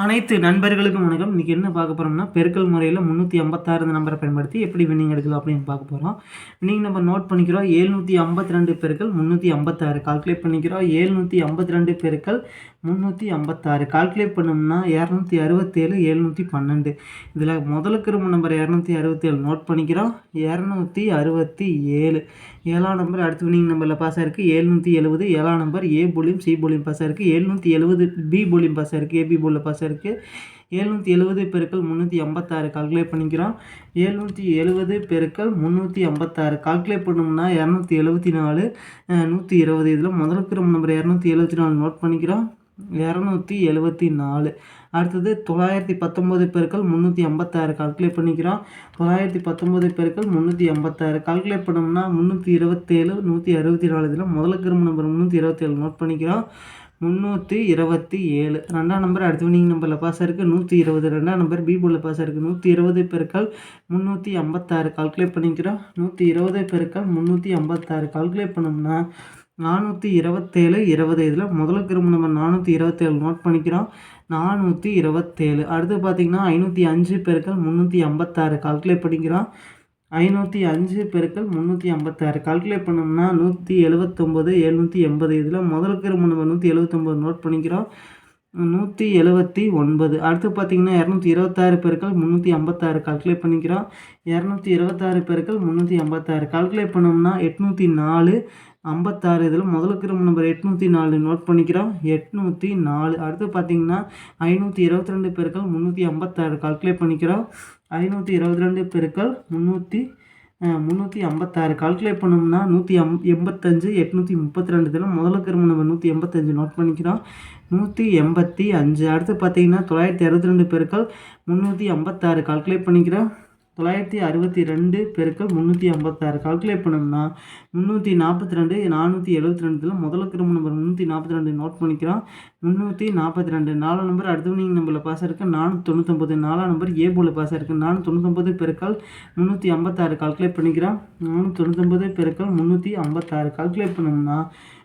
அனைத்து நண்பர்களுக்கும் வணக்கம். இன்றைக்கி என்ன பார்க்க போகிறோம்னா பெருக்கல் முறையில் முந்நூற்றி ஐம்பத்தாறு இந்த நம்பரை பயன்படுத்தி எப்படி வின்னிங் எடுக்கலாம் அப்படின்னு பார்க்க போகிறோம் வின்னிங் நம்பர் நோட் பண்ணிக்கிறோம். ஏழ்நூற்றி ஐம்பத்தி ரெண்டு பெருக்கள் முந்நூற்றி ஐம்பத்தாறு. கால்குலேட் பண்ணிக்கிறோம். ஏழ்நூற்றி ஐம்பத்தி ரெண்டு பெருக்கள் முந்நூற்றி ஐம்பத்தாறு கால்குலேட் பண்ணோம்னா இரநூத்தி அறுபத்தேழு எழுநூற்றி பன்னெண்டு. இதில் முதலுக்கு ரொம்ப நம்பர் இரநூத்தி அறுபத்தேழு நோட் பண்ணிக்கிறோம். இரநூத்தி அறுபத்தி ஏழு ஏழாம் நம்பர் அடுத்து வினிங் நம்பரில் பாஸ் ஆயிருக்கு. ஏழ்நூற்றி எழுபது. ஏழாம் நம்பர் ஏ போலியும் சி போலியும் பாஸ் ஆயிருக்கு. எழுநூற்றி எழுபது பி போலியும் பாஸ் ஆயிருக்கு. ஏபி போலில் பாஸ் ஆயிருக்கு. எழுநூற்றி எழுபது பெருக்கள் முந்நூற்றி ஐம்பத்தாறு கால்குலேட் பண்ணிக்கிறோம். எழுநூற்றி எழுபது பெருக்கள் முந்நூற்றி ஐம்பத்தாறு கால்குலேட் பண்ணோம்னா இரநூத்தி எழுபத்தி நாலு நூற்றி இருபது. இதில் முதல் கிரம் நம்பர் இரநூத்தி எழுபத்தி நாலு நோட் பண்ணிக்கிறோம். இரநூத்தி எழுபத்தி நாலு. அடுத்தது தொள்ளாயிரத்தி பத்தொம்போது பெருக்கள் முந்நூற்றி ஐம்பத்தாறு கால்குலேட் பண்ணிக்கிறோம். தொள்ளாயிரத்தி பத்தொம்போது பெருக்கள் முந்நூற்றி ஐம்பத்தாறு கால்குலேட் பண்ணோம்னா முந்நூற்றி இருபத்தேழு நூற்றி அறுபத்தி நாலு. இதில் முதல கிரும நம்பர் முந்நூற்றி இருபத்தேழு நோட் பண்ணிக்கிறோம். முந்நூற்றி இருபத்தி ஏழு. ரெண்டாம் நம்பர் அடுத்த வினிங் நம்பரில் பாஸ் இருக்குது நூற்றி இருபது. ரெண்டாம் நம்பர் பி போலில் பாஸ் இருக்குது நூற்றி இருபது பெருக்கள் முந்நூற்றி ஐம்பத்தாறு. கால்குலேட் பண்ணிக்கிறோம். நூற்றி இருபது பெருக்கள் முந்நூற்றி ஐம்பத்தாறு. கால்குலேட் பண்ணோம்னா நானூற்றி இருபத்தேழு இருபது. இதில் முதல் கிரும்பு நம்பர் நானூற்றி இருபத்தேழு நோட் பண்ணிக்கிறோம். நானூற்றி இருபத்தேழு. அடுத்து பார்த்திங்கன்னா ஐநூற்றி அஞ்சு பெருக்கள் முந்நூற்றி ஐம்பத்தாறு. கால்குலேட் பண்ணிக்கிறோம். ஐநூற்றி அஞ்சு பெருக்கள் முந்நூற்றி ஐம்பத்தாறு. கால்குலேட் பண்ணோம்னா நூற்றி எழுபத்தொம்போது எழுநூற்றி எண்பது. இதில் முதல் கிரும நம்பர் நூற்றி எழுபத்தொம்போது நோட் பண்ணிக்கிறோம். நூற்றி எழுபத்தி ஒன்பது. அடுத்து பார்த்திங்கன்னா இரநூத்தி இருபத்தாறு பெருக்கள் முந்நூற்றி ஐம்பத்தாறு. கால்குலேட் பண்ணிக்கிறோம். இரநூத்தி இருபத்தாறு பெருக்கள் முந்நூற்றி ஐம்பத்தாறு. கால்குலேட் பண்ணோம்னா எட்நூற்றி நாலு ஐம்பத்தாறு. இதில் முதலுக்கு நம்பர் எட்நூற்றி நாலு நோட் பண்ணிக்கிறோம். எட்நூற்றி நாலு. அடுத்து பார்த்தீங்கன்னா ஐநூற்றி இருபத்தி ரெண்டு பெருக்கள் முந்நூற்றி ஐம்பத்தாறு. கால்குலேட் பண்ணிக்கிறோம். ஐநூற்றி இருபத்தி ரெண்டு பெருக்கள் முந்நூற்றி முந்நூற்றி ஐம்பத்தாறு. கால்குலேட் பண்ணோம்னா நூற்றி அம் எண்பத்தஞ்சு எட்நூற்றி முப்பத்தி ரெண்டு. இதில் முதலுக்கு நம்பர் நூற்றி எண்பத்தஞ்சு நோட் பண்ணிக்கிறோம். நூற்றி எண்பத்தி அஞ்சு. அடுத்து பார்த்தீங்கன்னா தொள்ளாயிரத்தி அறுபத்தி ரெண்டு பெருக்கள் முந்நூற்றி ஐம்பத்தாறு கால்குலேட் பண்ணிக்கிறோம். தொள்ளாயிரத்தி அறுபத்தி ரெண்டு பெருக்கள் முந்நூற்றி ஐம்பத்தாறு. கால்குலேட் பண்ணோம்னா முந்நூற்றி நாற்பத்தி ரெண்டு நானூற்றி எழுபத்தி ரெண்டுல முதல்ல கிரும நம்பர் முந்நூற்றி நாற்பத்தி ரெண்டு நோட் பண்ணிக்கிறோம். முந்நூற்றி நாற்பத்தி ரெண்டு நாலாம் நம்பர் அடுத்த நீங்கள் நம்பரில் பாஸ் இருக்குது நானூற்றி தொண்ணூத்தொம்பது நாலாம் நம்பர் ஏ போல் பாஸ் இருக்குது நானூற்றி தொண்ணூத்தொம்பது பெருக்கள் முந்நூற்றி ஐம்பத்தாறு. கால்குலேட் பண்ணிக்கிறோம். நானூற்றி தொண்ணூத்தொம்பது பெருக்கள் முந்நூற்றி ஐம்பத்தாறு. கால்குலேட் பண்ணோம்னா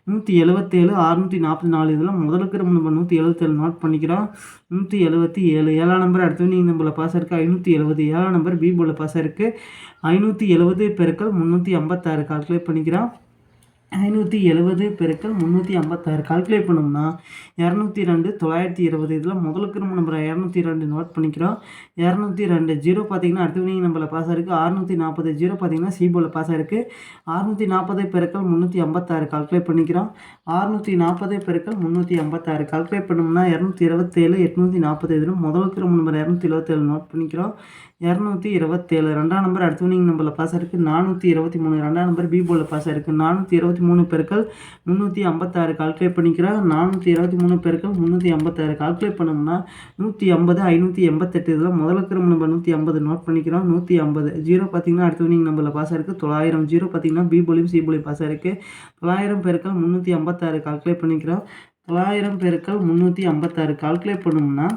நூற்றி எழுபத்தேழு அறுநூற்றி நாற்பத்தி நாலு இதில் முதலுக்கு நம்ம நூற்றி எழுபத்தேழு நோட் பண்ணிக்கிறோம். நூற்றி எழுபத்தி ஏழு ஏழாம் நம்பர் அடுத்து நீங்கள் நம்பரில் பாஸ் இருக்குது ஐநூற்றி எழுபது ஏழாம் நம்பர் பி போல பாஸ் இருக்குது ஐநூற்றி எழுபது பெருக்கள் முந்நூற்றி ஐம்பத்தாறு கால்குலேட் பண்ணிக்கிறோம். ஐநூற்றி எழுபது பெருக்கள் முந்நூற்றி ஐம்பத்தாறு. கால்குலேட் பண்ணோம்னா இரநூத்தி ரெண்டு தொள்ளாயிரத்தி இருபது. இதில் முதலுக்கு நம்ம நம்பர் இரநூத்தி ரெண்டு நோட் பண்ணிக்கிறோம். இரநூத்தி ரெண்டு ஜீரோ பார்த்தீங்கன்னா அடுத்த வினிங் நம்பரில் பாஸ் ஆயிருக்கு. அறுநூற்றி நாற்பது ஜீரோ பார்த்தீங்கன்னா சிபோவில் பாஸ் ஆயிருக்கு. அறுநூற்றி நாற்பது பெருக்கள் முந்நூற்றி ஐம்பத்தாறு. கால்குலேட் பண்ணிக்கிறோம். அறுநூற்றி நாற்பது பெருக்கள் முந்நூற்றி ஐம்பத்தாறு. கால்குலேட் பண்ணோம்னா இரநூத்தி இருபத்தேழு எட்நூற்றி நாற்பது இதில் முதலுக்கு நம்ம நம்பர் இரநூத்தி இருபத்தேழு நோட் பண்ணிக்கிறோம். இரநூத்தி இருபத்தேழு. ரெண்டாம் நம்பர் அடுத்த வினிங் நம்பரில் பாஸ் ஆயிருக்கு. நானூற்றி இருபத்தி மூணு. ரெண்டாம் நம்பர் பி போல் பாஸ் ஆயிருக்கு. நானூற்றி இருபத்தி மூணு பெருக்கள் முந்நூற்றி ஐம்பத்தாறு கால்குலேட் பண்ணிக்கிறோம். நானூற்றி இருபத்தி மூணு பெருக்கள் முந்நூற்றி ஐம்பத்தாறு கால்குலேட் பண்ணோம்னா நூற்றி ஐம்பது ஐநூற்றி எண்பத்தெட்டு. இதில் முதல்ல கிரம நம்பர் நூற்றி ஐம்பது நோட் பண்ணிக்கிறோம். நூற்றி ஐம்பது. ஜீரோ பார்த்தீங்கன்னா அடுத்த வினிங் நம்பரில் பாஸ் ஆயிருக்கு. தொள்ளாயிரம். ஜீரோ பார்த்தீங்கன்னா பி போலியும் சி போலியும் பாஸ் ஆயிருக்கு. தொள்ளாயிரம் பெருக்கள் முந்நூற்றி ஐம்பத்தாறு கால்குலேட் பண்ணிக்கிறோம். தொள்ளாயிரம் பெருக்கள் முந்நூற்றி ஐம்பத்தாறு கால்குலேட் பண்ணோம்னா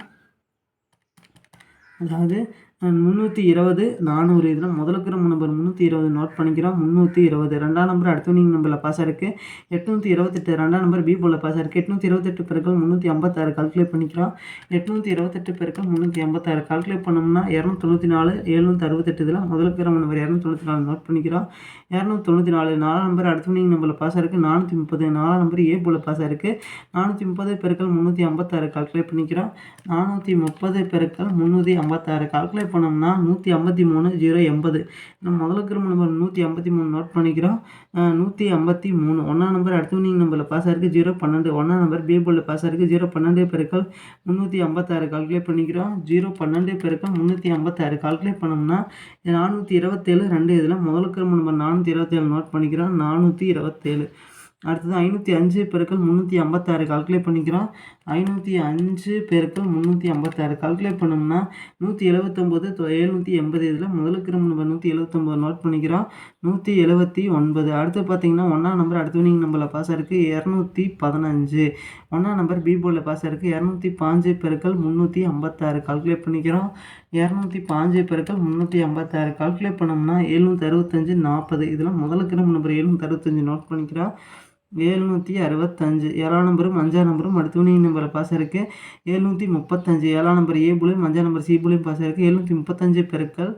அதாவது முந்நூற்றி இருபது நானூறு. இதில் முதல் இருக்கிற நம்பர் முந்நூற்றி இருபது நோட் பண்ணிக்கிறோம். முந்நூற்றி இருபது. ரெண்டாம் நம்பர் அடுத்தவனிங் நம்பரில் பாஸ் இருக்குது எட்நூற்றி இருபத்தெட்டு. ரெண்டாம் நம்பர் பி போல் பாஸ் இருக்குது எட்நூற்றி இருபத்தெட்டு பெருக்கள் முந்நூற்றி ஐம்பத்தாறு. கால்குலேட் பண்ணிக்கிறோம். எட்நூற்றி இருபத்தெட்டு பெருக்கள் முந்நூற்றி ஐம்பத்தாறு. கால்குலேட் பண்ணோம்னா இரநூத்தொண்ணூற்றி நாலு எழுநூற்றி அறுபத்தெட்டு இதில் முதல் இருக்கிற நம்பர் இரநூத்தொண்ணூற்றி நாலு நோட் பண்ணிக்கிறோம். இரநூத்தி தொண்ணூற்றி நாலு நாலாம் நம்பர் அடுத்த வினிங் நம்பரில் பாஸ் இருக்குது நானூற்றி முப்பது. நாலாம் நம்பர் ஏ போல் பாஸ் இருக்குது நானூற்றி முப்பது பெருக்கள் முந்நூற்றி ஐம்பத்தாறு. கால்குலேட் பண்ணிக்கிறோம். நானூற்றி முப்பது பெருக்கள் முந்நூற்றி ஐம்பத்தாறு. கால்குலேட் பண்ணோம்னா நூற்றி ஐம்பத்தி மூணு ஜீரோ எண்பது. நம்ம முதல்ல இருக்கிற நம்பர் நூற்றி ஐம்பத்தி மூணு நோட் பண்ணிக்கிறோம். நூற்றி ஐம்பத்தி மூணு. ஒன்றாம் நம்பர் அடுத்த வினிங் நம்பரில் பாஸ் ஆயிருக்கு ஜீரோ பன்னெண்டு. ஒன்றாம் நம்பர் பி போலில் பாஸ் ஆயிருக்கு ஜீரோ பன்னெண்டு பெருக்கள் முந்நூற்றி ஐம்பத்தாறு கால்குலேட் பண்ணிக்கிறோம். ஜீரோ பன்னெண்டு பெருக்கள் முந்நூற்றி ஐம்பத்தாறு கால்குலேட் பண்ணோம்னா நானூற்றி இருபத்தேழு ரெண்டு இதில் முதல் கிரும நம்பர் நானூற்றி இருபத்தேழு நோட் பண்ணிக்கிறோம். நானூற்றி இருபத்தேழு. அடுத்தது ஐநூற்றி அஞ்சு பெருக்கள் முந்நூற்றி ஐம்பத்தாறு கால்குலேட் பண்ணிக்கிறோம். ஐநூற்றி அஞ்சு பெருக்கள் முந்நூற்றி ஐம்பத்தாறு. கால்குலேட் பண்ணோம்னா நூற்றி எழுபத்தொம்போது எழுநூற்றி எண்பது. இதில் முதலுக்கு நம்பர் நூற்றி எழுபத்தொம்போது நோட் பண்ணிக்கிறோம். நூற்றி எழுபத்தி ஒன்பது. அடுத்து பார்த்தீங்கன்னா ஒன்றாம் நம்பர் அடுத்த வினிங் நம்பரில் பாஸ் இருக்குது இரநூத்தி பதினஞ்சு. ஒன்றாம் நம்பர் பி போர்டில் பாஸ் இருக்குது இரநூத்தி பாஞ்சு பெருக்கள் முந்நூற்றி ஐம்பத்தாறு. கால்குலேட் பண்ணிக்கிறோம். இரநூத்தி பாஞ்சு பெருக்கள் முந்நூற்றி ஐம்பத்தாறு. கால்குலேட் பண்ணோம்னா எழுநூற்றி அறுபத்தஞ்சு நாற்பது. இதில் முதல் முதலுக்கு நம்பர் எழுநூற்றி அறுபத்தஞ்சு நோட் பண்ணிக்கிறோம். ஏழ்நூற்றி அறுபத்தஞ்சு. ஏழாம் நம்பரும் அஞ்சாம் நம்பரும் அடுத்து துணி நம்பரில் பாஸ் இருக்குது ஏழ்நூற்றி முப்பத்தஞ்சு. ஏழாம் நம்பர் ஏ புலையும் அஞ்சாம் நம்பர் சி புலியும் பாஸ் இருக்குது எழுநூற்றி முப்பத்தஞ்சு பெருக்கள்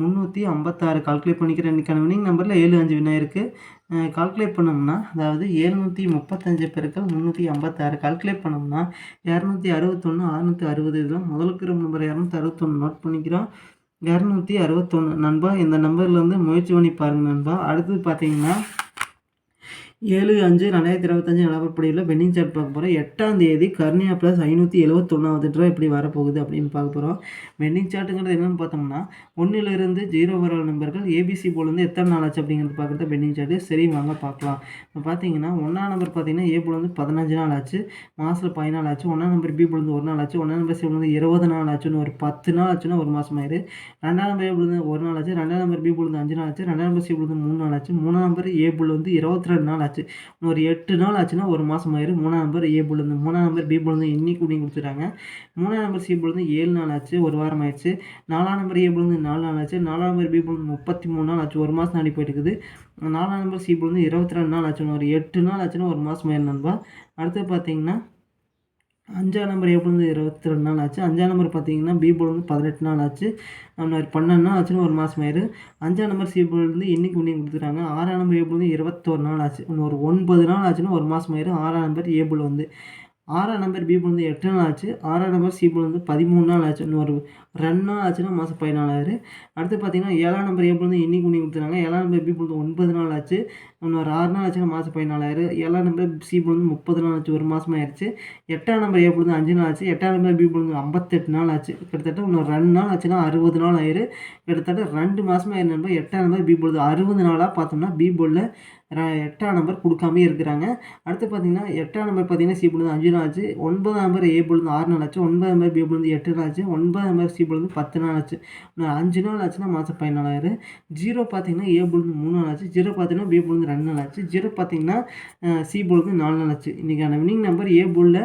முந்நூற்றி ஐம்பத்தாறு. கால்குலேட் பண்ணிக்கிறேன் இன்றைக்கான வினிங் நம்பரில் ஏழு அஞ்சு வினா இருக்குது கால்குலேட் பண்ணோம்னா அதாவது ஏழ்நூற்றி முப்பத்தஞ்சு பெருக்கள் முந்நூற்றி ஐம்பத்தாறு. கால்குலேட் பண்ணோம்னா இரநூத்தி அறுபத்தொன்று அறுநூற்றி அறுபது. இதில் முதலுக்கு நம்பர் இரநூத்தி அறுபத்தொன்று நோட் பண்ணிக்கிறோம். இரநூத்தி அறுபத்தொன்று நண்பா இந்த நம்பர்லேருந்து முயற்சி பண்ணி பாருங்கள் நண்பா. அடுத்தது பார்த்தீங்கன்னா ஏழு அஞ்சு ரெண்டாயிரத்தி இருபத்தஞ்சு நிலவரப்படியில் பெண்டிங் சார்ட் பார்க்க போகிறோம் எட்டாம் தேதி கர்னியா ப்ளஸ் ஐநூற்றி எழுபத்தொன்னாவது ரூபா எப்படி வரப்போகுது அப்படின்னு பார்க்க போகிறோம் பெண்டிங் சார்ட்டுங்கிறது என்னென்னு பார்த்தோம்னா ஒன்றிலிருந்து ஜீரோ வர நம்பர்கள் ஏபிசி போலேருந்து எத்தனை நாள் ஆச்சு அப்படிங்கிறது பார்க்குறது பெண்டிங் சார்ட்டு சரி வாங்க பார்க்கலாம். இப்போ பார்த்தீங்கன்னா ஒன்றாம் நம்பர் பார்த்தீங்கன்னா ஏ போலேருந்து பதினஞ்சு நாள் ஆச்சு. மாதத்தில் பதினாலு ஆச்சு. ஒன்றாம் நம்பர் பி போலேருந்து ஒரு நாள் ஆச்சு. ஒன்றாம் நம்பர் சி போலேருந்து இருபது நாள் ஆச்சுன்னு ஒரு பத்து நாள் ஆச்சுன்னா ஒரு மாதம் ஆயிரு. ரெண்டாம் நம்பர் ஏ போலேருந்து ஒரு நாள் ஆச்சு. ரெண்டாம் நம்பர் பி போலேருந்து அஞ்சு நாள் ஆச்சு. ரெண்டாம் நம்பர் சி போலேருந்து மூணு நாள் ஆச்சு. மூணாம் நம்பர் ஏ போலேருந்து இருபத்தி ரெண்டு நாள் ஆச்சு. ஒரு எட்டு நாள் ஆச்சுன்னா ஒரு மாதம் ஆயிரும். மூணாம் நம்பர் ஏ புலேருந்து மூணாம் நம்பர் பி புலேருந்து இன்னைக்கு கூட்டி கொடுத்துட்டாங்க. மூணாம் நம்பர் சி புலேருந்து ஏழு நாள் ஆச்சு ஒரு வாரம் ஆயிடுச்சு. நாலாம் நம்பர் ஏ புலேருந்து நாலு நாள் ஆச்சு. நாலாம் நம்பர் பி புலேருந்து முப்பத்தி மூணு நாள் ஆச்சு. ஒரு மாதம் நாடி போயிட்டு இருக்குது. நாலாம் நம்பர் சி புலேருந்து இருபத்தி ரெண்டு நாள் ஆச்சு ஒரு எட்டு நாள் ஆச்சுன்னா ஒரு மாதம் ஆயிரம் நண்பா. அடுத்து பார்த்தீங்கன்னா அஞ்சாம் நம்பர் ஏ இருபத்தி ரெண்டு நாள் ஆச்சு? அஞ்சாம் நம்பர் பார்த்தீங்கன்னா பி வந்து பதினெட்டு நாள் ஆச்சு. அந்த பன்னெண்டு நாள் ஆச்சுன்னு ஒரு மாதம் ஆயிரு. அஞ்சாம் நம்பர் சி போல் வந்து இன்றைக்கி பண்ணி கொடுத்துருக்காங்க ஆறாம் நம்பர் ஏபிள் வந்து இருபத்தொரு நாள் ஆச்சு. இன்னும் ஒரு ஒன்பது நாள் ஆச்சுன்னா ஒரு மாதம் ஆயிரு. ஆறாம் நம்பர் ஏபிள் வந்து ஆறாம் நம்பர் பி வந்து எட்டு நாள் ஆச்சு. ஆறாம் நம்பர் சி வந்து பதிமூணு நாள் ஆச்சு. இன்னும் ஒரு ரெண்டு நாள் ஆச்சுன்னா மாதம் பதினாலாயிரு. அடுத்து பார்த்தீங்கன்னா ஏழாம் நம்பர் ஏ வந்து இன்றைக்கி பண்ணி கொடுத்துருக்காங்க ஏழாம் நம்பர் பி வந்து ஒன்பது நாள் ஆச்சு. இன்னொரு ஒரு ஆறு நாள் ஆச்சுன்னா மாதம் பதினாலாயிரம் ஏழாம் நம்பர் சி பொழுது முப்பது நாள் ஆச்சு ஒரு மாதம் ஆயிடுச்சு எட்டாம் நம்பர் ஏ வந்து அஞ்சு நாள் ஆச்சு எட்டாம் நம்பர் பி பொழுது ஐம்பத்தெட்டு நாள் ஆச்சு கிட்டத்தட்ட இன்னும் ரெண்டு நாள் ஆச்சுன்னா அறுபது நாள் ஆயிரு கிட்டத்தட்ட ரெண்டு மாதமாக ஆயிரம் எட்டாம் நம்பர் பி பொழுது அறுபது நாளாக பார்த்தோம்னா பி பொழுது எட்டாம் நம்பர் கொடுக்காமே இருக்கிறாங்க அடுத்து பார்த்தீங்கன்னா எட்டாம் நம்பர் பார்த்தீங்கன்னா சி பொழுது அஞ்சு நாள் ஆச்சு ஒன்பதாம் நம்பர் ஏ பொழுது ஆறு நாள் ஆச்சு ஒன்பதாம் நம்பர் பி பொழுது எட்டு நாள் ஆச்சு ஒன்பதாம் நம்பர் சி பொழுது பத்து நாள் ஆச்சு அஞ்சு நாள் ஆச்சுன்னா மாதம் பதினாலாயிரம் ஜீரோ பார்த்தீங்கன்னா ஏ பொழுது மூணு நாள் ஆச்சு ஜீரோ பார்த்தீங்கன்னா பி பொழுது ரெண்டு நாள் ஆச்சு ஜீரோ பார்த்தீங்கன்னா சி பொழுது நாலு நாள் ஆச்சு. இன்றைக்கான வின்னிங் நம்பர் ஏ போலில்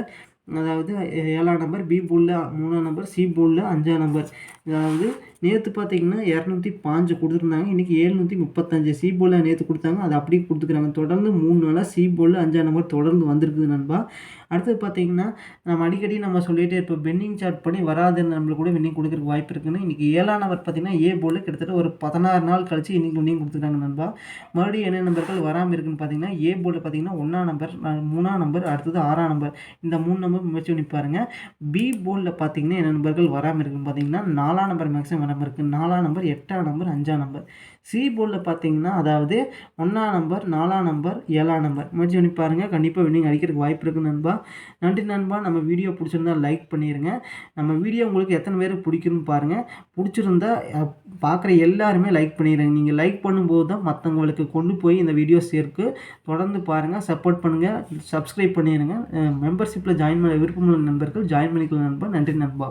அதாவது ஏழாம் நம்பர் பி போலில் மூணாம் நம்பர் சி போலில் அஞ்சாம் நம்பர் அதாவது நேற்று பார்த்தீங்கன்னா இரநூத்தி பாஞ்சு கொடுத்துருந்தாங்க. இன்றைக்கி ஏழ்நூற்றி முப்பத்தஞ்சு சி போலில் நேற்று கொடுத்தாங்க. அதை அப்படியே கொடுத்துக்கிறாங்க. தொடர்ந்து மூணு நாளாக சி போலில் அஞ்சாம் நம்பர் தொடர்ந்து வந்திருக்குது நண்பா. அடுத்தது பார்த்தீங்கன்னா நம்ம அடிக்கடி நம்ம சொல்லிகிட்டே இப்போ பென்னிங் சார்ட் பண்ணி வராத நம்மளுக்கு கூட வின்னிங் கொடுக்குறக்கு வாய்ப்பு இருக்குன்னு. இன்றைக்கி ஏழாம் நம்பர் பார்த்தீங்கன்னா ஏ போல் கிட்டத்தட்ட ஒரு பதினாறு நாள் கழிச்சு இன்றைக்கி வின்னிங் கொடுத்துருக்காங்க நண்பா. மறுபடியும் என்ன நம்பர்கள் வராமல் இருக்குன்னு பார்த்தீங்கன்னா ஏ போர்டில் பார்த்தீங்கன்னா ஒன்றாம் நம்பர் மூணாம் நம்பர் அடுத்தது ஆறாம் நம்பர் இந்த மூணு நம்பர் முயற்சி பண்ணி பாருங்கள் பி போலில் பார்த்தீங்கன்னா என்ன நம்பர்கள் வராமல் இருக்குன்னு பார்த்தீங்கன்னா நாலாம் நம்பர் மேக்ஸிமம் நம்பர் இருக்குது நாலாம் நம்பர் எட்டாம் நம்பர் அஞ்சாம் நம்பர் சி போர்டில் பார்த்தீங்கன்னா அதாவது ஒன்றாம் நம்பர் நாலாம் நம்பர் ஏழாம் நம்பர் முயற்சி பண்ணி பாருங்கள் கண்டிப்பாக வின்னிங் அடிக்கிறதுக்கு வாய்ப்பு இருக்குது நண்பா. நன்றி நண்பா. நம்ம வீடியோ பிடிச்சிருந்தா லைக் பண்ணிடுங்க நம்ம வீடியோ உங்களுக்கு எத்தனை பேர் பிடிக்குன்னு பாருங்கள் பிடிச்சிருந்தா பார்க்குற எல்லாருமே லைக் பண்ணிடுங்க நீங்கள் லைக் பண்ணும்போது தான் மற்றவங்களுக்கு கொண்டு போய் இந்த வீடியோ சேர்க்கு தொடர்ந்து பாருங்கள் சப்போர்ட் பண்ணுங்கள் சப்ஸ்கிரைப் பண்ணிடுங்க மெம்பர்ஷிப்பில் ஜாயின் பண்ண விருப்பமுள்ள நண்பர்கள் ஜாயின் பண்ணிக்கலாம் நண்பா. நன்றி நண்பா.